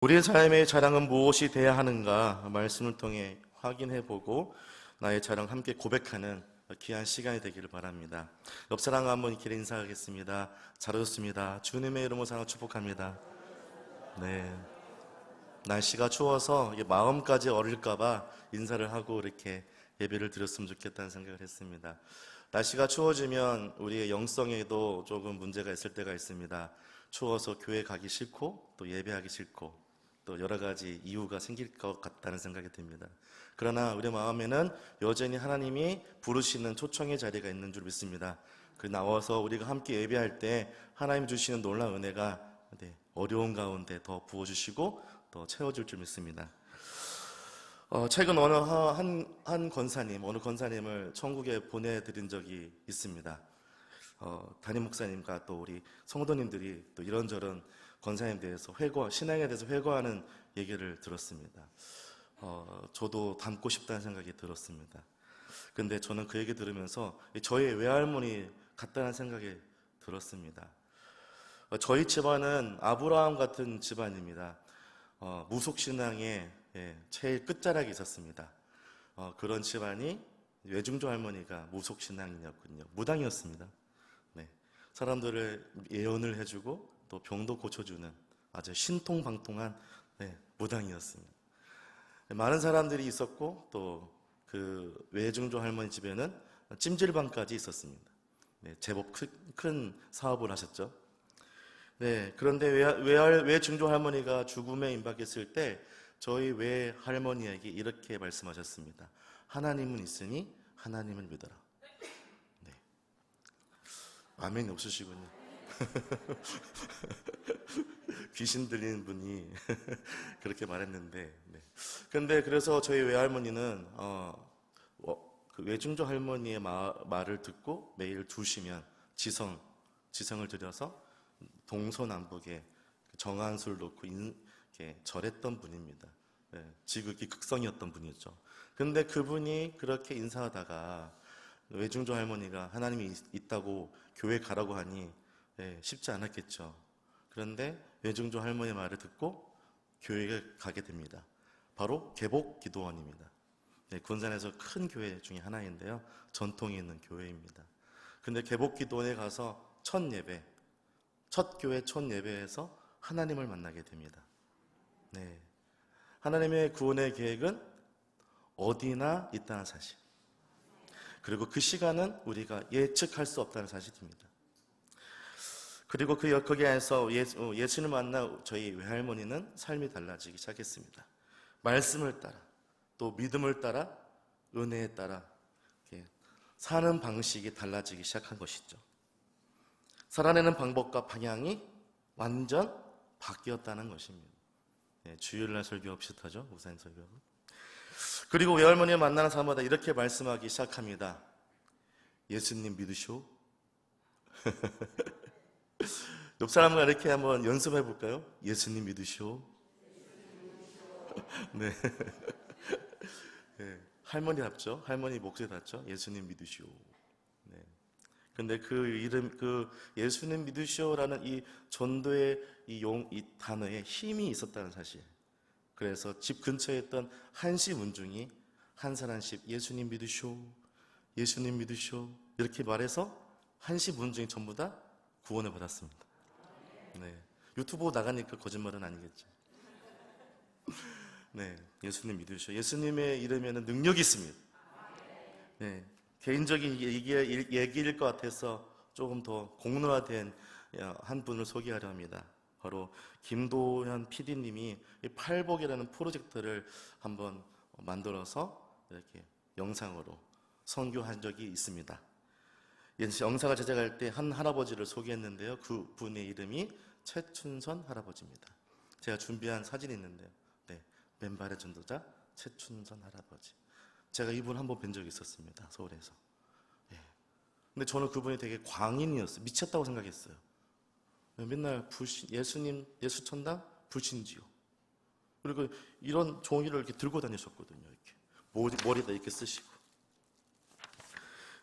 우리의 삶의 자랑은 무엇이 돼야 하는가 말씀을 통해 확인해 보고 나의 자랑 함께 고백하는 귀한 시간이 되기를 바랍니다. 옆 사람 한번 이렇게 인사하겠습니다. 잘 오셨습니다. 주님의 이름으로 사랑 축복합니다. 네. 날씨가 추워서 마음까지 어릴까봐 인사를 하고 이렇게 예배를 드렸으면 좋겠다는 생각을 했습니다. 날씨가 추워지면 우리의 영성에도 조금 문제가 있을 때가 있습니다. 추워서 교회 가기 싫고 또 예배하기 싫고 또 여러 가지 이유가 생길 것 같다는 생각이 듭니다. 그러나 우리 마음에는 여전히 하나님이 부르시는 초청의 자리가 있는 줄 믿습니다. 그 나와서 우리가 함께 예배할 때 하나님 주시는 놀라운 은혜가 네, 어려운 가운데 더 부어주시고 더 채워줄 줄 믿습니다. 어, 최근 어느 한, 한 권사님, 어느 권사님을 천국에 보내드린 적이 있습니다. 어, 담임 목사님과 또 우리 성도님들이 또 이런저런 권사님 에 대해서 회고, 신앙에 대해서 회고하는 얘기를 들었습니다. 어, 저도 닮고 싶다는 생각이 들었습니다. 근데 저는 그 얘기 들으면서 저희 외할머니 같다는 생각이 들었습니다. 어, 저희 집안은 아브라함 같은 집안입니다. 어, 무속신앙의 예, 제일 끝자락에 있었습니다. 어, 그런 집안이 외중조 할머니가 무속신앙이었군요. 무당이었습니다. 네. 사람들을 예언을 해주고 또 병도 고쳐주는 아주 신통방통한 네, 무당이었습니다. 네, 많은 사람들이 있었고 또 그 외중조 할머니 집에는 찜질방까지 있었습니다. 네, 제법 큰, 큰 사업을 하셨죠. 네, 그런데 외, 외, 외중조 할머니가 죽음에 임박했을 때 저희 외 할머니에게 이렇게 말씀하셨습니다. 하나님은 있으니 하나님을 믿어라. 네. 아멘이 없으시군요. 귀신 들리는 분이 그렇게 말했는데. 네. 근데 그래서 저희 외할머니는 어, 어, 그 외중조 할머니의 마, 말을 듣고 매일 두시면 지성, 지성을 들여서 동서남북에 정한술 놓고 인, 절했던 분입니다. 네, 지극히 극성이었던 분이었죠. 근데 그분이 그렇게 인사하다가 외중조 할머니가 하나님이 있다고 교회 가라고 하니 네, 쉽지 않았겠죠. 그런데 외중조 할머니 말을 듣고 교회에 가게 됩니다. 바로 개복 기도원입니다. 네, 군산에서 큰 교회 중에 하나인데요. 전통이 있는 교회입니다. 근데 개복 기도원에 가서 첫 예배, 첫 교회 첫 예배에서 하나님을 만나게 됩니다. 네. 하나님의 구원의 계획은 어디나 있다는 사실. 그리고 그 시간은 우리가 예측할 수 없다는 사실입니다. 그리고 그 거기에서 예수, 예수를 만나 저희 외할머니는 삶이 달라지기 시작했습니다. 말씀을 따라 또 믿음을 따라 은혜에 따라 사는 방식이 달라지기 시작한 것이죠. 살아내는 방법과 방향이 완전 바뀌었다는 것입니다. 네, 주일날 설교 비슷하죠? 목사님 설교. 그리고 외할머니를 만나는 사람마다 이렇게 말씀하기 시작합니다. 예수님 믿으시오? 옆 사람과 이렇게 한번 연습해 볼까요? 예수님 믿으시오? 네. 네. 할머니 답죠? 할머니 목소리 답죠? 예수님 믿으시오. 네. 근데 그 이름, 그 예수님 믿으시오라는 이 전도의 이 용, 이 단어에 힘이 있었다는 사실. 그래서 집 근처에 있던 한시 문중이 한살 한씩 예수님 믿으시오. 예수님 믿으시오. 이렇게 말해서 한시 문중이 전부 다 구원을 받았습니다. 네. 유튜브 나가니까 거짓말은 아니겠죠. 네. 예수님 믿으시오. 예수님의 이름에는 능력이 있습니다. 네. 개인적인 얘기, 얘기일 것 같아서 조금 더 공론화된 한 분을 소개하려 합니다. 바로 김도현 PD님이 팔복이라는 프로젝트를 한번 만들어서 이렇게 영상으로 선교한 적이 있습니다. 영상을 제작할 때 한 할아버지를 소개했는데요. 그 분의 이름이 최춘선 할아버지입니다. 제가 준비한 사진이 있는데요. 네, 맨발의 전도자 최춘선 할아버지. 제가 이분 한 번 뵌 적이 있었습니다. 서울에서. 예. 근데 저는 그분이 되게 광인이었어요. 미쳤다고 생각했어요. 맨날 불신, 예수님, 예수천당 불신지요. 그리고 이런 종이를 이렇게 들고 다니셨거든요. 이렇게. 머리, 머리다 이렇게 쓰시고.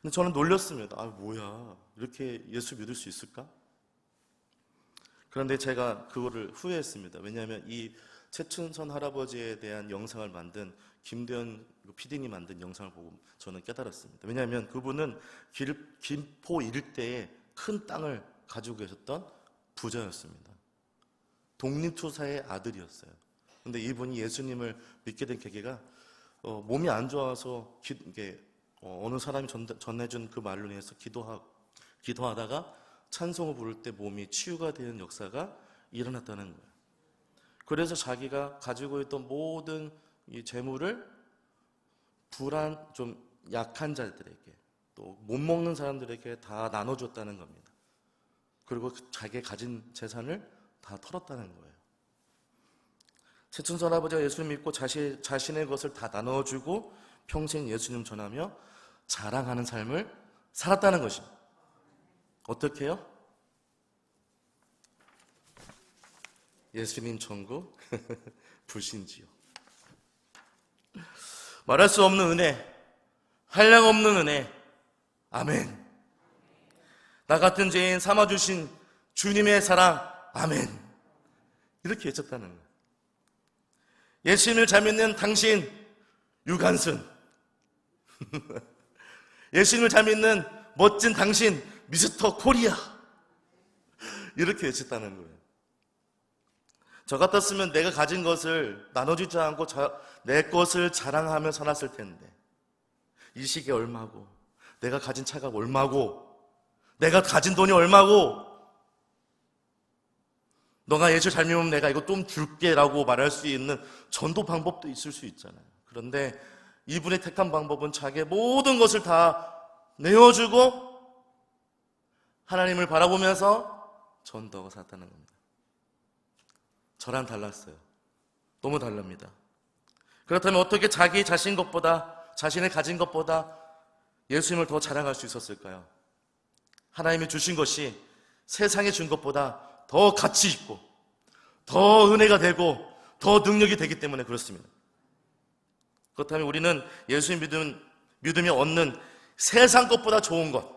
근데 저는 놀렸습니다. 아, 뭐야. 이렇게 예수 믿을 수 있을까? 그런데 제가 그거를 후회했습니다. 왜냐하면 이 최춘선 할아버지에 대한 영상을 만든 김대현 PD님 만든 영상을 보고 저는 깨달았습니다. 왜냐하면 그분은 길- 김포 일대에 큰 땅을 가지고 계셨던 부자였습니다. 독립투사의 아들이었어요. 근데 이분이 예수님을 믿게 된 계기가 어, 몸이 안 좋아서 기, 이게, 어, 느 사람이 전, 전해준 그 말로 인해서 기도하, 기도하다가 찬송을 부를 때 몸이 치유가 되는 역사가 일어났다는 거예요. 그래서 자기가 가지고 있던 모든 이 재물을 불안 좀 약한 자들에게 또 못 먹는 사람들에게 다 나눠줬다는 겁니다. 그리고 그 자기 가진 재산을 다 털었다는 거예요. 최춘선 아버지가 예수님 믿고 자신, 자신의 것을 다 나눠주고 평생 예수님 전하며 자랑하는 삶을 살았다는 것입니다. 어떻게 해요? 예수님 천국, 불신지요. 말할 수 없는 은혜, 한량 없는 은혜, 아멘. 나 같은 죄인 삼아 주신 주님의 사랑, 아멘. 이렇게 외쳤다는 거예요. 예수님을 잘 믿는 당신, 유관순. 예수님을 잘 믿는 멋진 당신, 미스터 코리아. 이렇게 외쳤다는 거예요. 저 같았으면 내가 가진 것을 나눠주지 않고 자, 내 것을 자랑하며 살았을 텐데. 이 시계 얼마고, 내가 가진 차가 얼마고, 내가 가진 돈이 얼마고, 너가 예수 잘 믿으면 내가 이거 좀 줄게 라고 말할 수 있는 전도 방법도 있을 수 있잖아요. 그런데 이분의 택한 방법은 자기의 모든 것을 다 내어주고 하나님을 바라보면서 전도하고 살았다는 겁니다. 저랑 달랐어요. 너무 달랍니다. 그렇다면 어떻게 자기 자신 것보다 자신의 가진 것보다 예수님을 더 자랑할 수 있었을까요? 하나님이 주신 것이 세상에 준 것보다 더 가치 있고 더 은혜가 되고 더 능력이 되기 때문에 그렇습니다. 그렇다면 우리는 예수님 믿음, 믿음이 얻는 세상 것보다 좋은 것,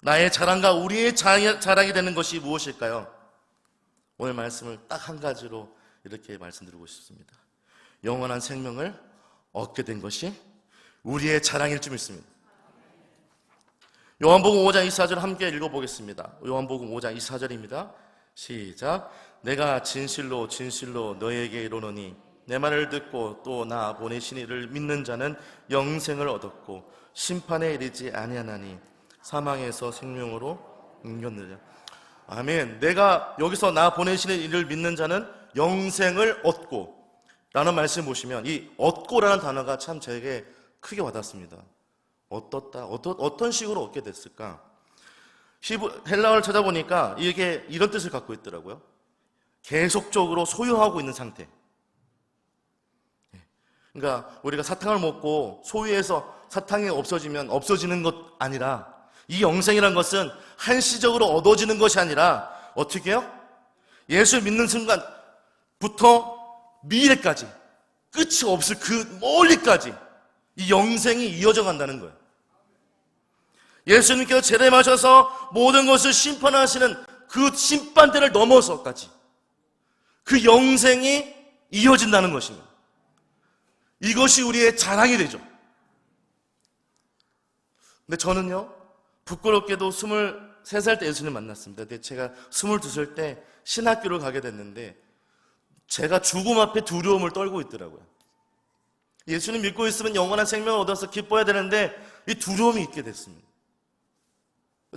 나의 자랑과 우리의 자- 자랑이 되는 것이 무엇일까요? 오늘 말씀을 딱 한 가지로 이렇게 말씀드리고 싶습니다. 영원한 생명을 얻게 된 것이 우리의 자랑일 줄 믿습니다. 요한복음 5장 24절 함께 읽어보겠습니다. 요한복음 5장 24절입니다. 시작. 내가 진실로 진실로 너에게 이르노니 내 말을 듣고 또 나 보내신 이를 믿는 자는 영생을 얻었고 심판에 이르지 아니하나니 사망에서 생명으로 옮겼느냐. 아멘. 내가 여기서 나 보내시는 이를 믿는 자는 영생을 얻고 라는 말씀 보시면 이 얻고라는 단어가 참 제게 크게 와닿습니다. 어떻다? 어떤, 어떤 식으로 얻게 됐을까? 헬라어를 찾아보니까 이게 이런 뜻을 갖고 있더라고요. 계속적으로 소유하고 있는 상태. 예. 그러니까 우리가 사탕을 먹고 소유해서 사탕이 없어지면 없어지는 것 아니라 이 영생이란 것은 한시적으로 얻어지는 것이 아니라 어떻게 해요? 예수 믿는 순간부터 미래까지 끝이 없을 그 멀리까지 이 영생이 이어져 간다는 거예요. 예수님께서 재림하셔서 모든 것을 심판하시는 그 심판대를 넘어서까지 그 영생이 이어진다는 것입니다. 이것이 우리의 자랑이 되죠. 근데 저는요, 부끄럽게도 23살 때 예수님 만났습니다. 제가 22살 때 신학교를 가게 됐는데 제가 죽음 앞에 두려움을 떨고 있더라고요. 예수님 믿고 있으면 영원한 생명을 얻어서 기뻐야 되는데 이 두려움이 있게 됐습니다.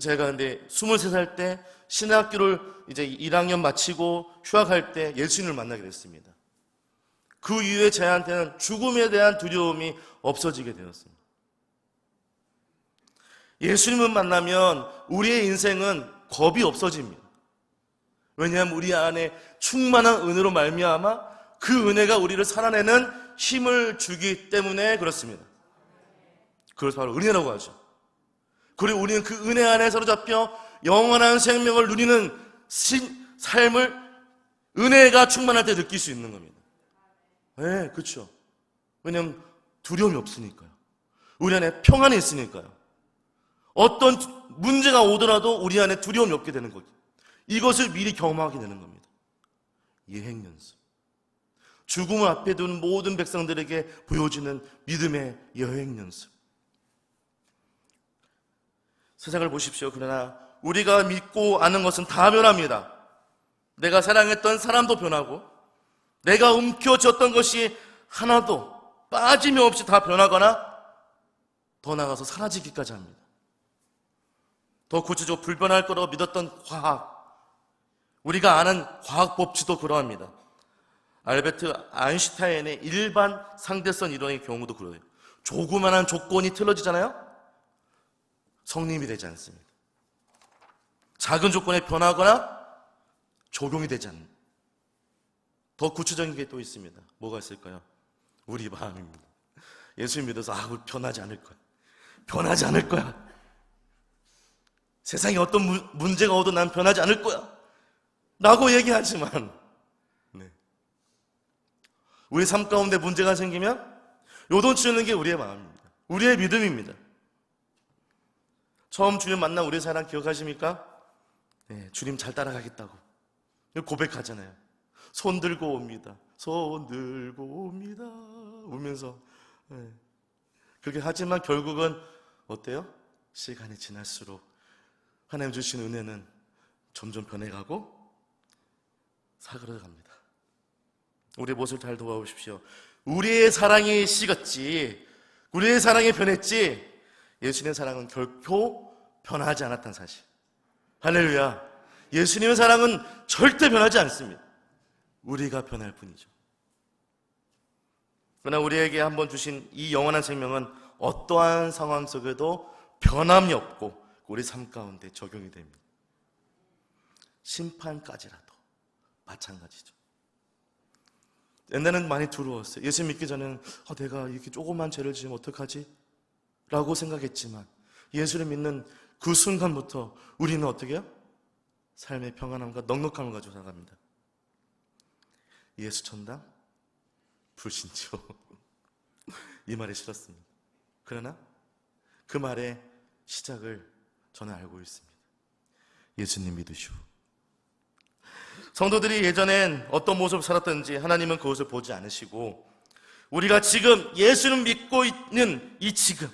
제가 근데 23살 때 신학교를 이제 1학년 마치고 휴학할 때 예수님을 만나게 됐습니다. 그 이후에 저한테는 죽음에 대한 두려움이 없어지게 되었습니다. 예수님을 만나면 우리의 인생은 겁이 없어집니다. 왜냐하면 우리 안에 충만한 은혜로 말미암아 그 은혜가 우리를 살아내는 힘을 주기 때문에 그렇습니다. 그것을 바로 은혜라고 하죠. 그리고 우리는 그 은혜 안에 사로잡혀 영원한 생명을 누리는 신, 삶을 은혜가 충만할 때 느낄 수 있는 겁니다. 네, 그렇죠. 왜냐하면 두려움이 없으니까요. 우리 안에 평안이 있으니까요. 어떤 문제가 오더라도 우리 안에 두려움이 없게 되는 거죠. 이것을 미리 경험하게 되는 겁니다. 예행 연습. 죽음을 앞에 둔 모든 백성들에게 보여주는 믿음의 여행 연습. 세상을 보십시오. 그러나 우리가 믿고 아는 것은 다 변합니다. 내가 사랑했던 사람도 변하고, 내가 움켜쥐었던 것이 하나도 빠짐이 없이 다 변하거나, 더 나아가서 사라지기까지 합니다. 더 구체적으로 불변할 거라고 믿었던 과학, 우리가 아는 과학 법칙도 그러합니다. 알베트 아인슈타인의 일반 상대성 이론의 경우도 그래요. 조그만한 조건이 틀어지잖아요? 성립이 되지 않습니다. 작은 조건에 변하거나 적용이 되지 않는. 더 구체적인 게 또 있습니다. 뭐가 있을까요? 우리 마음입니다. 예수 믿어서 아, 우리 변하지 않을 거야. 변하지 않을 거야. 세상에 어떤 문- 문제가 오도 난 변하지 않을 거야. 라고 얘기하지만, 네. 우리 삶 가운데 문제가 생기면 요동치는 게 우리의 마음입니다. 우리의 믿음입니다. 처음 주님 만나 우리 사랑 기억하십니까? 네, 주님 잘 따라가겠다고. 고백하잖아요. 손 들고 옵니다. 손 들고 옵니다. 울면서. 네. 그렇게 하지만 결국은 어때요? 시간이 지날수록 하나님 주신 은혜는 점점 변해가고 사그러갑니다. 우리의 모습을 잘 도와주십시오. 우리의 사랑이 식었지, 우리의 사랑이 변했지, 예수님의 사랑은 결코 변하지 않았다는 사실. 할렐루야. 예수님의 사랑은 절대 변하지 않습니다. 우리가 변할 뿐이죠. 그러나 우리에게 한번 주신 이 영원한 생명은 어떠한 상황 속에도 변함이 없고 우리 삶 가운데 적용이 됩니다. 심판까지라도 마찬가지죠. 옛날에는 많이 두려웠어요. 예수 믿기 전에는 아, 내가 이렇게 조그만 죄를 지으면 어떡하지? 라고 생각했지만 예수를 믿는 그 순간부터 우리는 어떻게 해요? 삶의 평안함과 넉넉함을 가지고 살아갑니다. 예수 천당 불신죠. 이 말이 싫었습니다. 그러나 그 말의 시작을 저는 알고 있습니다. 예수님 믿으시오. 성도들이 예전엔 어떤 모습을 살았던지 하나님은 그것을 보지 않으시고 우리가 지금 예수를 믿고 있는 이 지금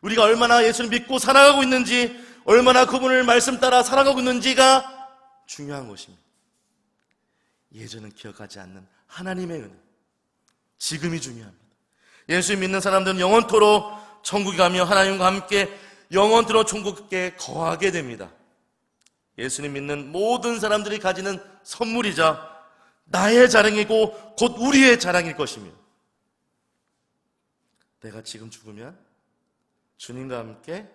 우리가 얼마나 예수를 믿고 살아가고 있는지 얼마나 그분을 말씀 따라 살아가고 있는지가 중요한 것입니다. 예전은 기억하지 않는 하나님의 은혜 지금이 중요합니다. 예수 믿는 사람들은 영원토록 천국에 가며 하나님과 함께 영원토록 천국에 거하게 됩니다. 예수님 믿는 모든 사람들이 가지는 선물이자 나의 자랑이고 곧 우리의 자랑일 것이며 내가 지금 죽으면 주님과 함께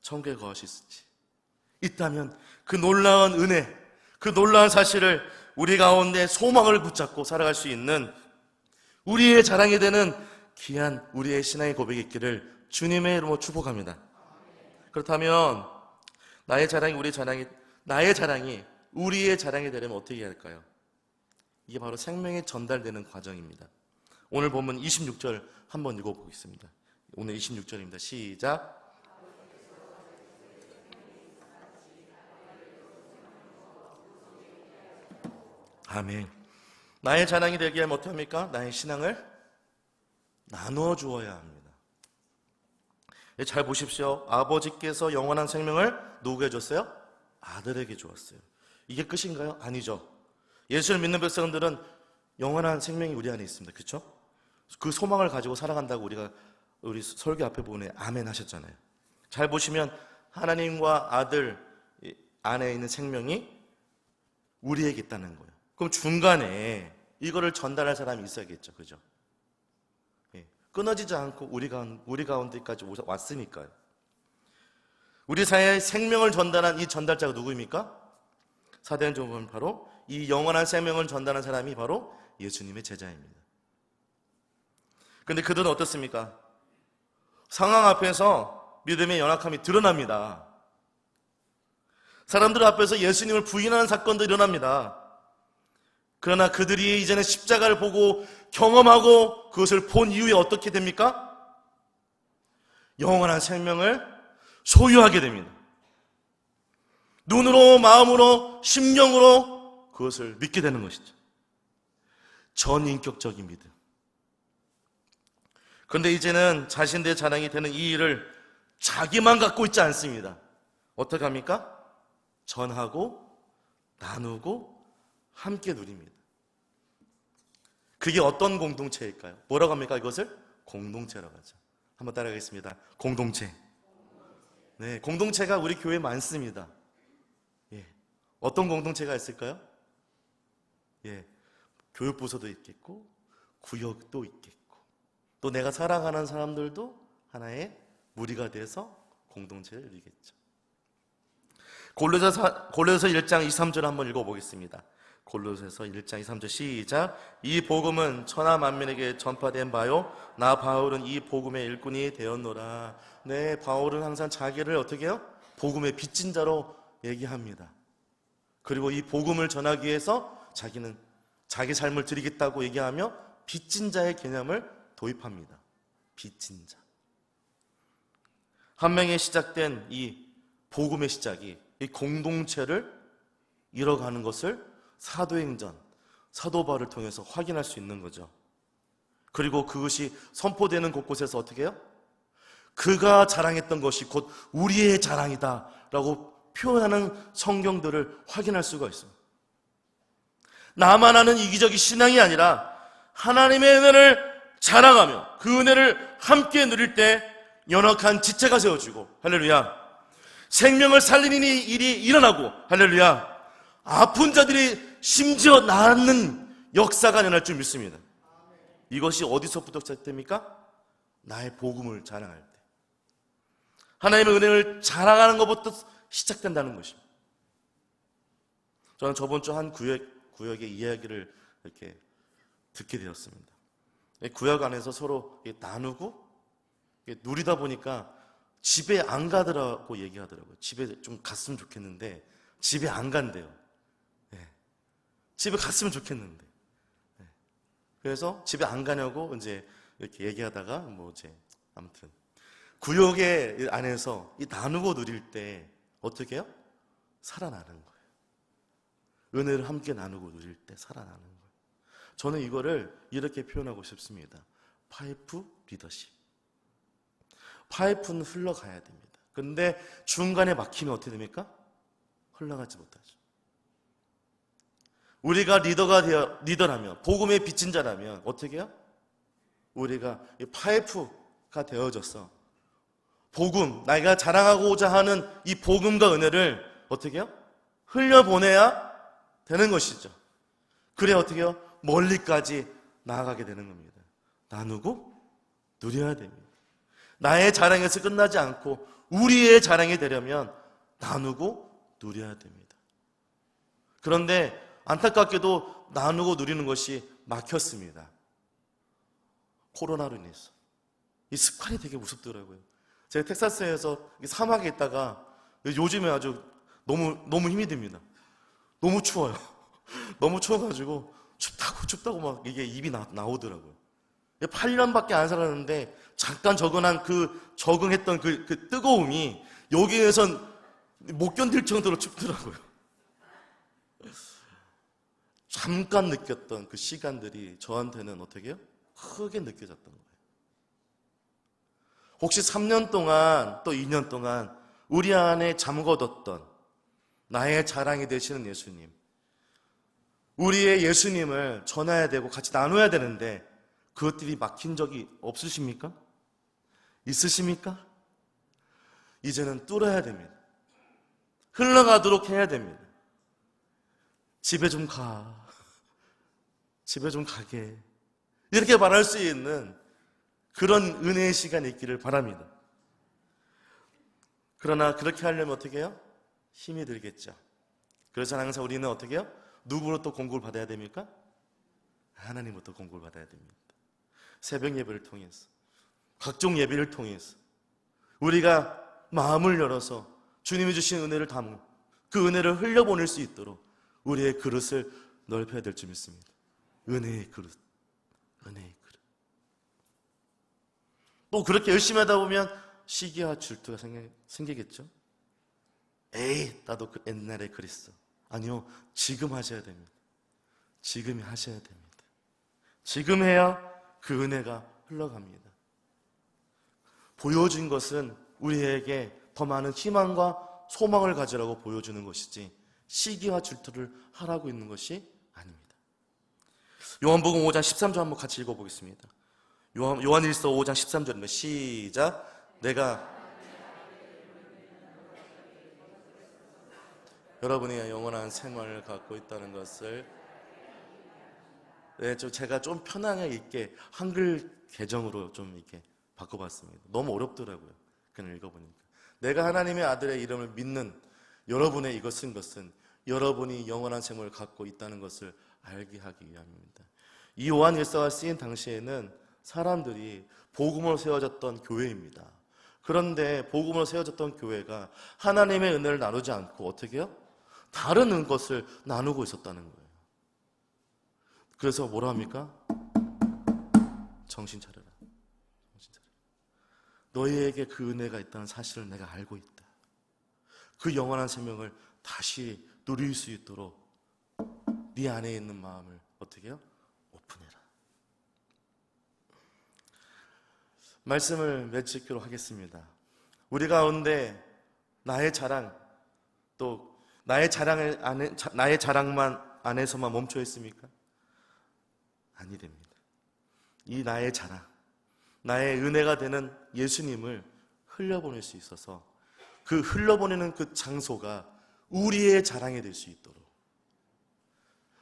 천국에 거할 수 있을지 있다면 그 놀라운 은혜, 그 놀라운 사실을 우리 가운데 소망을 붙잡고 살아갈 수 있는 우리의 자랑이 되는 귀한 우리의 신앙의 고백이 있기를 주님의 이름으로 축복합니다. 그렇다면 나의 자랑이 우리의 자랑이 나의 자랑이 우리의 자랑이 되려면 어떻게 해야 할까요? 이게 바로 생명이 전달되는 과정입니다. 오늘 보면 26절 한번 읽어보겠습니다. 오늘 26절입니다. 시작. 아멘. 나의 자랑이 되기 위하면 어떻게 합니까? 나의 신앙을 나누어 주어야 합니다. 예, 잘 보십시오. 아버지께서 영원한 생명을 누구에게 줬어요? 아들에게 주었어요. 이게 끝인가요? 아니죠. 예수를 믿는 백성들은 영원한 생명이 우리 안에 있습니다. 그렇죠? 그 소망을 가지고 살아간다고 우리가 우리 설교 앞에 보면 아멘 하셨잖아요. 잘 보시면 하나님과 아들 안에 있는 생명이 우리에게 있다는 거예요. 그럼 중간에 이거를 전달할 사람이 있어야겠죠. 그죠? 예. 끊어지지 않고 우리 가운데, 우리 가운데까지 왔으니까요. 우리 사회에 생명을 전달한 이 전달자가 누구입니까? 보면 바로 이 영원한 생명을 전달한 사람이 바로 예수님의 제자입니다. 근데 그들은 어떻습니까? 상황 앞에서 믿음의 연약함이 드러납니다. 사람들 앞에서 예수님을 부인하는 사건도 일어납니다. 그러나 그들이 이제는 십자가를 보고 경험하고 그것을 본 이후에 어떻게 됩니까? 영원한 생명을 소유하게 됩니다. 눈으로, 마음으로, 심령으로 그것을 믿게 되는 것이죠. 전인격적인 믿음. 그런데 이제는 자신들의 자랑이 되는 이 일을 자기만 갖고 있지 않습니다. 어떻게 합니까? 전하고 나누고 함께 누립니다. 그게 어떤 공동체일까요? 뭐라고 합니까? 이것을 공동체라고 하죠. 한번 따라가겠습니다. 공동체. 네, 공동체가 우리 교회에 많습니다. 예. 어떤 공동체가 있을까요? 예. 교육부서도 있겠고, 구역도 있겠고, 또 내가 사랑하는 사람들도 하나의 무리가 돼서 공동체를 이루겠죠. 골로새서 1장 2, 3절 한번 읽어 보겠습니다. 골로새서 1장 2, 3절 시작. 이 복음은 천하 만민에게 전파된 바요. 나 바울은 이 복음의 일꾼이 되었노라. 네, 바울은 항상 자기를 어떻게 해요? 복음의 빚진 자로 얘기합니다. 그리고 이 복음을 전하기 위해서 자기는 자기 삶을 드리겠다고 얘기하며 빚진 자의 개념을 도입합니다. 빚진 자. 한 명에 시작된 이 복음의 시작이 이 공동체를 이뤄가는 것을 사도행전, 사도바를 통해서 확인할 수 있는 거죠. 그리고 그것이 선포되는 곳곳에서 어떻게 해요? 그가 자랑했던 것이 곧 우리의 자랑이다 라고 표현하는 성경들을 확인할 수가 있습니다. 나만 아는 이기적인 신앙이 아니라 하나님의 은혜를 자랑하며 그 은혜를 함께 누릴 때 연약한 지체가 세워지고 할렐루야 생명을 살리는 이 일이 일어나고 할렐루야 아픈 자들이 심지어 낫는 역사가 일어날 줄 믿습니다. 이것이 어디서부터 시작됩니까? 나의 복음을 자랑할 때. 하나님의 은혜를 자랑하는 것부터 시작된다는 것입니다. 저는 저번 주 한 구역, 구역의 이야기를 이렇게 듣게 되었습니다. 이 구역 안에서 서로 나누고 누리다 보니까 집에 안 가더라고 얘기하더라고요. 집에 좀 갔으면 좋겠는데 집에 안 간대요. 네. 집에 갔으면 좋겠는데. 네. 그래서 집에 안 가냐고 이제 이렇게 얘기하다가 뭐 이제 아무튼 구역의 안에서 이 나누고 누릴 때 어떻게 해요? 살아나는 거예요. 은혜를 함께 나누고 누릴 때 살아나는 거예요. 저는 이거를 이렇게 표현하고 싶습니다. 파이프 리더십. 파이프는 흘러가야 됩니다. 근데 중간에 막히면 어떻게 됩니까? 흘러가지 못하죠. 우리가 리더가 되어, 리더라면, 복음의 빚진 자라면, 어떻게 해요? 우리가 파이프가 되어져서, 복음, 나이가 자랑하고자 하는 이 복음과 은혜를 어떻게 해요? 흘려보내야 되는 것이죠. 그래 어떻게 해요? 멀리까지 나아가게 되는 겁니다. 나누고 누려야 됩니다. 나의 자랑에서 끝나지 않고 우리의 자랑이 되려면 나누고 누려야 됩니다. 그런데 안타깝게도 나누고 누리는 것이 막혔습니다. 코로나로 인해서. 이 습관이 되게 무섭더라고요. 제가 텍사스에서 사막에 있다가 요즘에 아주 너무, 너무 힘이 듭니다. 너무 추워요. 너무 추워가지고 춥다고 춥다고 막 이게 입이 나, 나오더라고요. 8년밖에 안 살았는데 잠깐 적응한 그 적응했던 그, 그 뜨거움이 여기에선 못 견딜 정도로 춥더라고요. 잠깐 느꼈던 그 시간들이 저한테는 어떻게 해요? 크게 느껴졌던 거예요. 혹시 3년 동안 또 2년 동안 우리 안에 잠궈뒀던 나의 자랑이 되시는 예수님. 우리의 예수님을 전해야 되고 같이 나눠야 되는데 그것들이 막힌 적이 없으십니까? 있으십니까? 이제는 뚫어야 됩니다. 흘러가도록 해야 됩니다. 집에 좀 가. 집에 좀 가게. 이렇게 말할 수 있는 그런 은혜의 시간이 있기를 바랍니다. 그러나 그렇게 하려면 어떻게 해요? 힘이 들겠죠. 그래서 항상 우리는 어떻게 해요? 누구로부터 공급을 받아야 됩니까? 하나님부터 공급을 받아야 됩니다. 새벽 예배를 통해서, 각종 예배를 통해서, 우리가 마음을 열어서 주님이 주신 은혜를 담은 그 은혜를 흘려보낼 수 있도록 우리의 그릇을 넓혀야 될 줄 믿습니다. 은혜의 그릇. 은혜의 그릇. 또 그렇게 열심히 하다 보면 시기와 질투가 생기겠죠? 에이, 나도 그 옛날에 그랬어. 아니요, 지금 하셔야 됩니다. 지금이 하셔야 됩니다. 지금 해야 그 은혜가 흘러갑니다. 보여준 것은 우리에게 더 많은 희망과 소망을 가지라고 보여주는 것이지 시기와 질투를 하라고 있는 것이. 요한복음 5장 13절 한번 같이 읽어보겠습니다. 요한, 요한일서 5장 13절입니다. 시작. 내가 여러분이 영원한 생활을 갖고 있다는 것을 네, 좀 제가 좀 편하게 읽게 한글 계정으로 좀 이렇게 바꿔봤습니다. 너무 어렵더라고요. 그냥 읽어보니까. 내가 하나님의 아들의 이름을 믿는 여러분의 쓴 것은 여러분이 영원한 생명을 갖고 있다는 것을 알게 하기 위함입니다. 이 요한 일서가 쓰인 당시에는 사람들이 복음으로 세워졌던 교회입니다. 그런데 복음으로 세워졌던 교회가 하나님의 은혜를 나누지 않고 어떻게 해요? 다른 것을 나누고 있었다는 거예요. 그래서 뭐라 합니까? 정신 차려라. 정신 차려라. 너희에게 그 은혜가 있다는 사실을 내가 알고 있다. 그 영원한 생명을 다시 누릴 수 있도록 네 안에 있는 마음을 어떻게 해요? 오픈해라. 말씀을 맺기로 하겠습니다. 우리 가운데 나의 자랑 또 나의 자랑을 안에 자- 나의 자랑만 안에서만 멈춰 있습니까? 아니 됩니다. 이 나의 자랑, 나의 은혜가 되는 예수님을 흘려보낼 수 있어서 그 흘려보내는 그 장소가 우리의 자랑이 될 수 있도록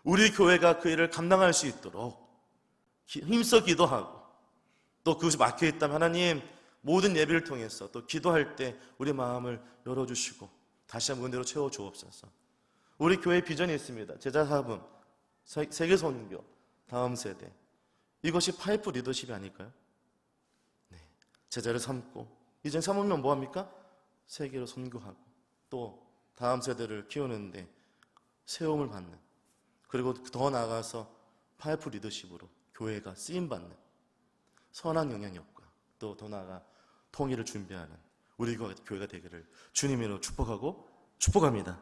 우리 교회가 그 일을 감당할 수 있도록 기- 힘써 기도하고 또 그것이 막혀 있다면 하나님 모든 예배를 통해서 또 기도할 때 우리 마음을 열어주시고 다시 한번 은혜로 채워 주옵소서. 우리 교회 비전이 있습니다. 제자 사분, 세- 세계 선교, 다음 세대. 이것이 파이프 리더십이 아닐까요? 네. 제자를 삼고 이제 삼으면 뭐 합니까? 세계로 선교하고 또 다음 세대를 키우는데 세움을 받는 그리고 더 나아가서 파이프 리더십으로 교회가 쓰임 받는 선한 영향력과 또 더 나아가 통일을 준비하는 우리 교회가 되기를 주님으로 축복하고 축복합니다.